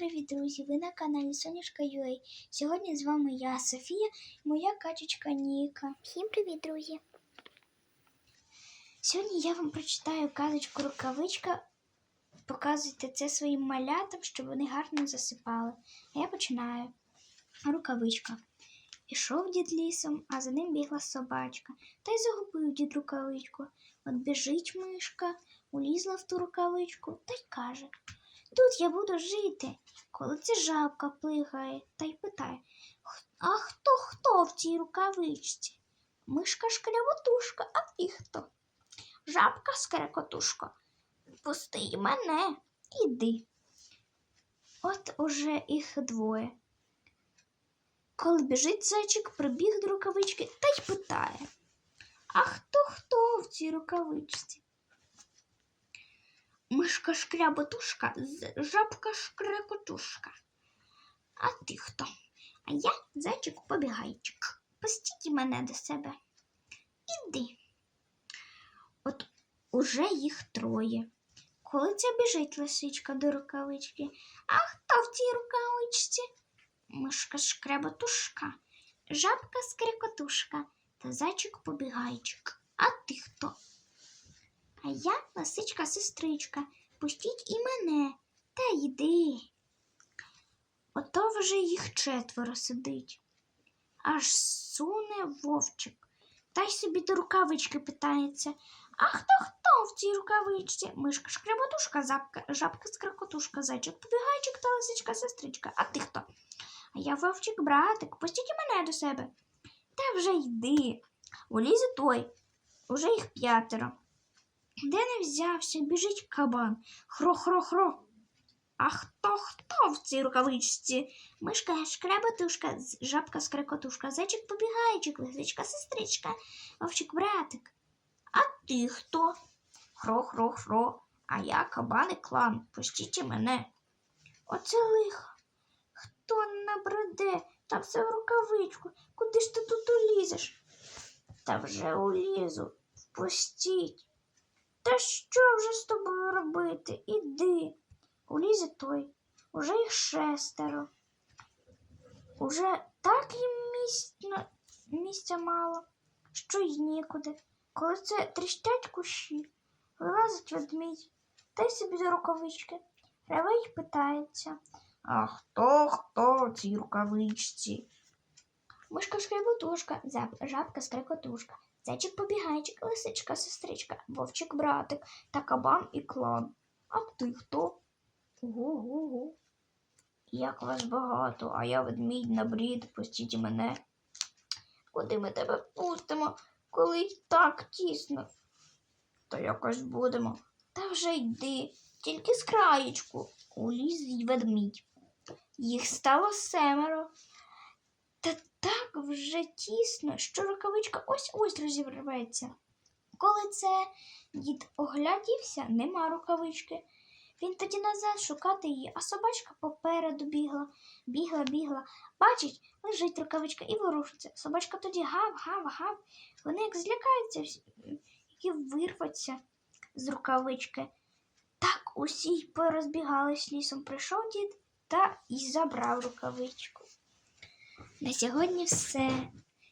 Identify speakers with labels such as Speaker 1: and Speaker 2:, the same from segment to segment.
Speaker 1: привіт, друзі! Ви на каналі Сонячка UA. Сьогодні з вами я, Софія, і моя качечка Ніка. Всім привіт, друзі! Сьогодні я вам прочитаю казочку рукавичка. Показуйте це своїм малятам, щоб вони гарно засипали. А я починаю. Рукавичка. Ішов дід лісом, а за ним бігла собачка. Та й загубив дід рукавичку. От біжить мишка, улізла в ту рукавичку та й каже. Тут я буду жити. Коли це жабка плигає та й питає, а хто хто в цій рукавичці? Мишка шкряботушка, а ти хто? Жабка скрекотушка. Пусти й мене, іди. От уже їх двоє. Коли біжить зайчик, прибіг до рукавички та й питає, а хто хто в цій рукавичці? Мишка шкряботушка, жабка шкрекотушка. А ти хто? А я зайчик побігайчик. Пустіть мене до себе. Іди. От уже їх троє. Коли це біжить лисичка до рукавички. А хто в цій рукавичці? Мишка шкряботушка, жабка скрекотушка та зайчик побігайчик. А ти хто? Я лисичка сестричка. Пустіть і мене та йди. Ото вже їх четверо сидить. Аж суне вовчик. Та й собі до рукавички питається. А хто хто в цій рукавичці? Мишка шкреботушка, запка, жабка скрекотушка, зайчик побігайчик та лисичка сестричка. А ти хто? А я вовчик братик, пустіть і мене до себе. Та вже йди. Улізе той. Уже їх п'ятеро. Де не взявся, біжить кабан. Хро-хро-хро. А хто хто в цій рукавичці? Мишка шкребатушка, жабка скрекотушка, зайчик побігайчик, лисичка сестричка, вовчик братик. А ти хто? Хро-хро-хро. А я кабан і клан. Пустіть мене. Оце лихо. Хто набреде? Та все в рукавичку. Куди ж ти тут улізеш? Та вже улізу. Впустіть. Та що вже з тобою робити? Іди. Улізе той. Уже їх шестеро. Уже так їм місця, місця мало, що й нікуди. Коли це тріщать кущі, вилазить ведмідь, та й собі за рукавички. Реве й питається. А хто хто в цій рукавичці? Мишка шкреботушка, зап- жабка скрекотушка, зайчик побігайчик, лисичка сестричка, вовчик братик та кабан і клан. А ти хто? Гу-гу-гу. Як вас багато, а я ведмідь на брід, пустіть мене. Куди ми тебе пустимо, коли й так тісно? Та якось будемо. Та вже йди, тільки з краєчку. Уліз ведмідь. Їх стало семеро. Вже тісно, що рукавичка ось-ось розірветься. Коли це дід оглядівся, нема рукавички. Він тоді назад шукати її, а собачка попереду бігла, бігла, бігла. Бачить, лежить рукавичка і ворушиться. Собачка тоді гав, гав, гав. Вони як злякаються всі, і вирваться з рукавички. Так усі й порозбігались лісом. Прийшов дід та і забрав рукавичку. На сьогодні все.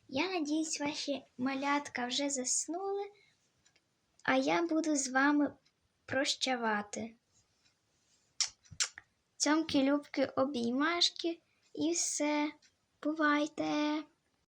Speaker 1: Я надіюсь, ваші малятка вже заснули, а я буду з вами прощавати. Цьомки, любки, обіймашки і все. Бувайте!